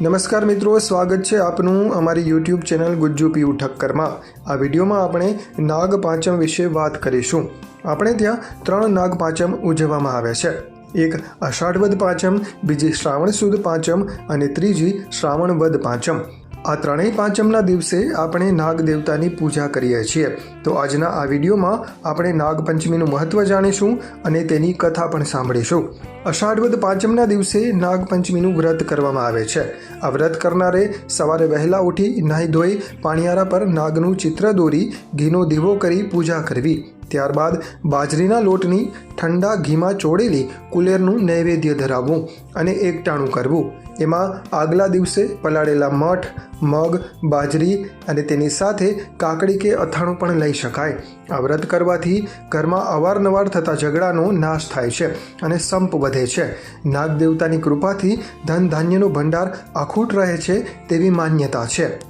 નમસ્કાર મિત્રો, સ્વાગત છે આપનું અમારી યુટ્યુબ ચેનલ ગુજ્જુ પીયુ ઠક્કરમાં આ વિડીયોમાં આપણે નાગ પાંચમ વિશે વાત કરીશું. આપણે ત્યાં ત્રણ નાગ પાંચમ ઉજવવામાં આવે છે. એક અષાઢ પાંચમ, બીજી શ્રાવણ સુદ પાંચમ અને ત્રીજી શ્રાવણ વદ પાંચમ. આ ત્રણેય પાંચમના દિવસે આપણે નાગ દેવતાની પૂજા કરીએ છીએ. તો આજના આ વિડીયોમાં આપણે નાગપંચમીનું મહત્વ જાણીશું અને તેની કથા પણ સાંભળીશું. અષાઢવદ પાંચમના દિવસે નાગપંચમીનું વ્રત કરવામાં આવે છે. આ વ્રત કરનારે સવારે વહેલા ઉઠી નાહી ધોઈ પાણીયારા પર નાગનું ચિત્ર દોરી ઘીનો દીવો કરી પૂજા કરવી. ત્યારબાદ બાજરીના લોટની ઠંડા ઘીમાં ચોળેલી કુલેરનું નૈવેદ્ય ધરાવવું અને એકટાણું કરવું. એમાં આગલા દિવસે પલાળેલા મઠ, મગ, બાજરી અને તેની સાથે કાકડી કે અથાણું પણ લઈ શકાય. આ વ્રત કરવાથી ઘરમાં અવારનવાર થતા ઝઘડાનો નાશ થાય છે અને સંપ વધે છે. નાગ દેવતાની કૃપાથી ધન ધાન્યનો ભંડાર અખૂટ રહે છે તેવી માન્યતા છે.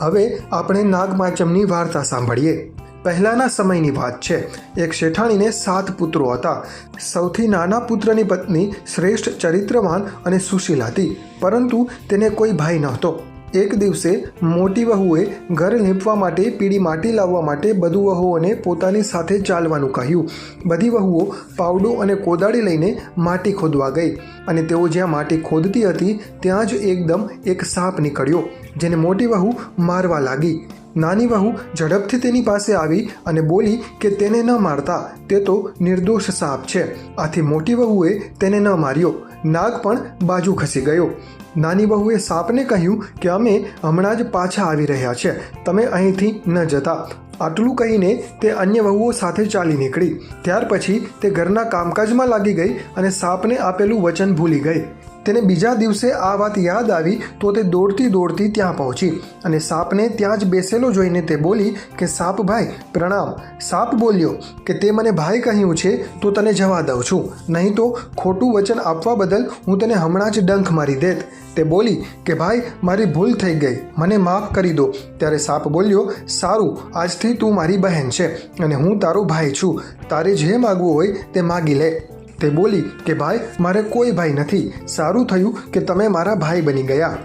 હવે આપણે નાગપાંચમની વાર્તા સાંભળીએ. પહેલાંના સમયની વાત છે. એક શેઠાણીને સાત પુત્રો હતા. સૌથી નાના પુત્રની પત્ની શ્રેષ્ઠ ચરિત્રવાન અને સુશીલ હતી, પરંતુ તેને કોઈ ભાઈ નહોતો. એક દિવસે મોટી વહુએ ઘર લીંપવા માટે પીળી માટી લાવવા માટે બધું વહુઓને પોતાની સાથે ચાલવાનું કહ્યું. બધી વહુઓ પાવડો અને કોદાળી લઈને માટી ખોદવા ગઈ અને તેઓ જ્યાં માટી ખોદતી હતી, ત્યાં જ એકદમ એક સાપ નીકળ્યો, જેને મોટી વહુ મારવા લાગી. નાની વહુ ઝડપથી તેની પાસે આવી અને બોલી કે તેને ન મારતા, તે તો નિર્દોષ સાપ છે. આથી મોટી વહુએ તેને ન માર્યો. નાગ પણ બાજુ ખસી ગયો. નાની વહુએ સાપને કહ્યું કે અમે હમણાં જ પાછા આવી રહ્યા છે. તમે અહીંથી ન જતા. આટલું કહીને તે અન્ય વહુઓ સાથે ચાલી નીકળી. ત્યાર પછી તે ઘરના કામકાજમાં લાગી ગઈ અને સાપને આપેલું વચન ભૂલી ગઈ. તેને બીજા દિવસે આ વાત યાદ આવી તો તે દોડતી દોડતી ત્યાં પહોંચી અને સાપને ત્યાં જ બેસેલો જોઈને તે બોલી કે, સાપ ભાઈ, પ્રણામ. સાપ બોલ્યો કે, તે મને ભાઈ કહ્યું છે, તો તને જવા દઉં છું. નહીં તો ખોટું વચન આપવા બદલ હું તને હમણાં જ ડંખ મારી દેત. તે બોલી કે, ભાઈ, મારી ભૂલ થઈ ગઈ. મને માફ કરી દો. ત્યારે સાપ બોલ્યો, સારું, આજથી તું મારી બહેન છે અને હું તારો ભાઈ છું. તારે જે માગવું હોય તે માગી લે. તે બોલી કે, ભાઈ, મારે કોઈ ભાઈ નથી. સારું થયું કે તમે મારા ભાઈ બની ગયા.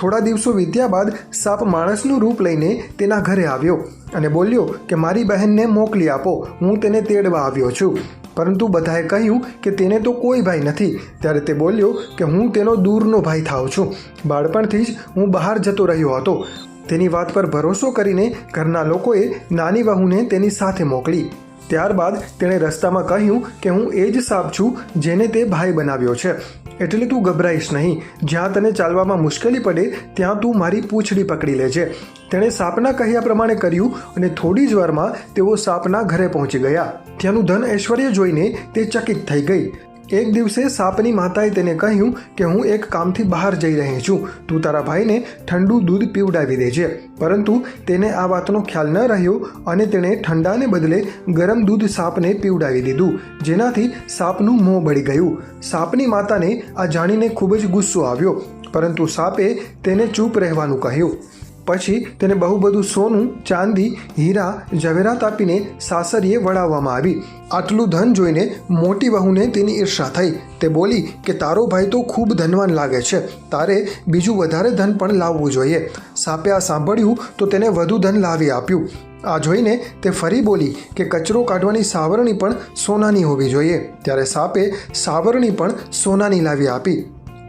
થોડા દિવસો વીત્યા બાદ સાપ માણસનું રૂપ લઈને તેના ઘરે આવ્યો અને બોલ્યો કે, મારી બહેનને મોકલી આપો. હું તેને તેડવા આવ્યો છું. પરંતુ બધાએ કહ્યું કે, તેને તો કોઈ ભાઈ નથી. ત્યારે તે બોલ્યો કે, હું તેનો દૂરનો ભાઈ થાઉં છું. બાળપણથી જ હું બહાર જતો રહ્યો હતો. તેની વાત પર ભરોસો કરીને ઘરના લોકોએ નાની વહુને તેની સાથે મોકલી. ત્યારબાદ તેણે રસ્તામાં કહ્યું કે હું એ જ સાપ છું જેને તે ભાઈ બનાવ્યો છે. એટલે તું ગભરાઈશ નહીં. જ્યાં તને ચાલવામાં મુશ્કેલી પડે, ત્યાં તું મારી પૂંછડી પકડી લેજે તેણે સાપના કહ્યા પ્રમાણે કર્યું અને થોડી જ વારમાં તેઓ સાપના ઘરે પહોંચી ગયા. ત્યાંનું ધન ઐશ્વર્ય જોઈને તે ચકિત થઈ ગઈ. એક દિવસે સાપની માતાએ તેને કહ્યું કે હું એક કામથી બહાર જઈ રહી છું. તું તારા ભાઈને ઠંડુ દૂધ પીવડાવી દેજે. પરંતુ તેને આ વાતનો ખ્યાલ ન રહ્યો અને તેણે ઠંડાને બદલે ગરમ દૂધ સાપને પીવડાવી દીધું, જેનાથી સાપનું મોં બળી ગયું. સાપની માતાને આ જાણીને ખૂબ જ ગુસ્સો આવ્યો, પરંતુ સાપે તેને ચૂપ રહેવાનું કહ્યું. પછી તેને બહુ બધું સોનું, ચાંદી, હીરા, ઝવેરાત આપીને સાસરીએ વળાવવામાં આવી. આટલું ધન જોઈને મોટી વહુને તેની ઈર્ષા થઈ. તે બોલી કે, તારો ભાઈ તો ખૂબ ધનવાન લાગે છે. તારે બીજું વધારે ધન પણ લાવવું જોઈએ. સાપે આ સાંભળ્યું તો તેને વધુ ધન લાવી આપ્યું. આ જોઈને તે ફરી બોલી કે, કચરો કાઢવાની સાવરણી પણ સોનાની હોવી જોઈએ. ત્યારે સાપે સાવરણી પણ સોનાની લાવી આપી.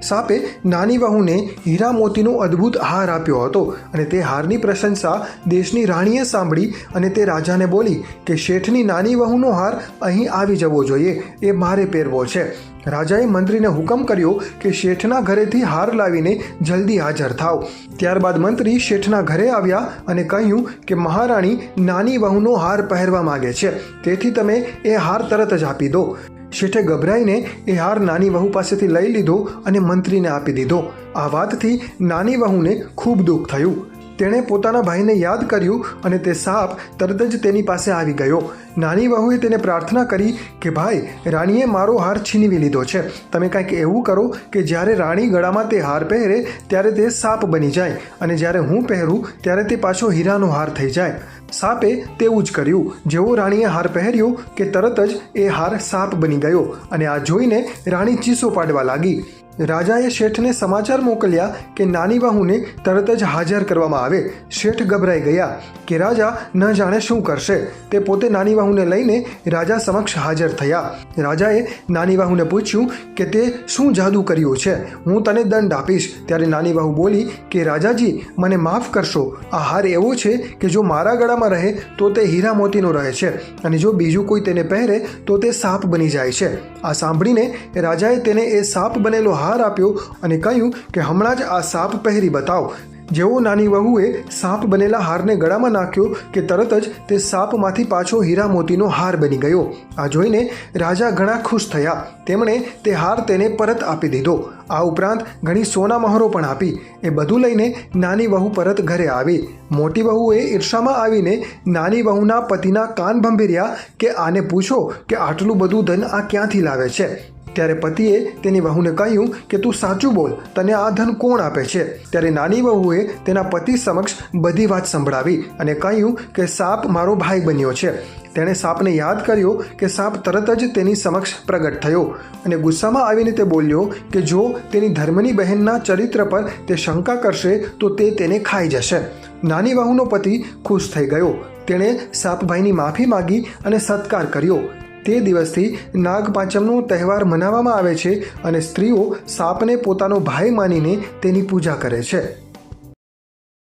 સાપે નાની વહુને હીરા મોતીનો અદ્ભુત હાર આપ્યો હતો અને તે હારની પ્રશંસા દેશની રાણીએ સાંભળી અને તે રાજાને બોલી કે શેઠની નાની વહુનો હાર અહીં આવી જવો જોઈએ, એ મારે પહેરવો છે. રાજાએ મંત્રીને હુકમ કર્યો કે શેઠના ઘરેથી હાર લાવીને જલ્દી હાજર થાવ. ત્યારબાદ મંત્રી શેઠના ઘરે આવ્યા અને કહ્યું કે મહારાણી નાની વહુનો હાર પહેરવા માગે છે, તેથી તમે એ હાર તરત જ આપી દો. શેઠે ગભરાઈને એ હાર નાની વહુ પાસેથી લઈ લીધો અને મંત્રીને આપી દીધો. આ વાતથી નાની વહુને ખૂબ દુઃખ થયું. તેણે પોતાના ભાઈને યાદ કર્યું અને તે સાપ તરત જ તેની પાસે આવી ગયો. નાની વહુએ તેને પ્રાર્થના કરી કે, ભાઈ, રાણીએ મારો હાર છીનવી લીધો છે. તમે કાંઈક એવું કરો કે જ્યારે રાણી ગળામાં તે હાર પહેરે ત્યારે તે સાપ બની જાય અને જ્યારે હું પહેરું ત્યારે તે પાછો હીરાનો હાર થઈ જાય. સાપે તેવું જ કર્યું. જેવો રાણીએ હાર પહેર્યો કે તરત જ એ હાર સાપ બની ગયો અને આ જોઈને રાણી ચીસો પાડવા લાગી. રાજાએ શેઠને સમાચાર મોકલ્યા કે નાની વહુને તરત જ હાજર કરવામાં આવે. શેઠ ગભરાઈ ગયા કે રાજા ન જાણે શું કરશે. તે પોતે નાની વહુને લઈને રાજા સમક્ષ હાજર થયા. રાજાએ નાની વહુને પૂછ્યું કે તે શું જાદુ કર્યું છે? હું તને દંડ આપીશ. ત્યારે નાની વહુ બોલી કે રાજાજી, મને માફ કરશો. આ હાર એવો છે કે જો મારા ગળામાં રહે તો તે હીરા મોતીનો રહે છે અને જો બીજું કોઈ તેને પહેરે તો તે સાપ બની જાય છે. આ સાંભળીને રાજાએ તેને એ સાપ બનેલો હાર આપ્યો અને કહ્યું કે હમણાં જ આ સાપ પહેરી બતાવો. જેવો નાની વહુએ સાપ બનેલા હારને ગળામાં નાખ્યો કે તરત જ તે સાપમાંથી પાછો હીરા મોતીનો હાર બની ગયો. આ જોઈને રાજા ઘણા ખુશ થયા. તેમણે તે હાર તેને પરત આપી દીધો. આ ઉપરાંત ઘણી સોના મહોરો પણ આપી. એ બધું લઈને નાની વહુ પરત ઘરે આવી. મોટી વહુએ ઈર્ષામાં આવીને નાની વહુના પતિના કાન ભંભીર્યા કે આને પૂછો કે આટલું બધું ધન આ ક્યાંથી લાવે છે? ત્યારે પતિએ તેની વહુને કહ્યું કે તું સાચું બોલ, તને આ ધન કોણ આપે છે? ત્યારે નાની વહુએ તેના પતિ સમક્ષ બધી વાત સંભળાવી અને કહ્યું કે સાપ મારો ભાઈ બન્યો છે. તેણે સાપને યાદ કર્યો કે સાપ તરત જ તેની સમક્ષ પ્રગટ થયો અને ગુસ્સામાં આવીને તે બોલ્યો કે જો તેની ધર્મની બહેનના ચરિત્ર પર તે શંકા કરશે, તો તે તેને ખાઈ જશે. નાની વહુનો પતિ ખુશ થઈ ગયો. તેણે સાપભાઈની માફી માગી અને સત્કાર કર્યો. તે દિવસથી નાગપાંચમનો તહેવાર મનાવવામાં આવે છે અને સ્ત્રીઓ સાપને પોતાનો ભાઈ માનીને તેની પૂજા કરે છે.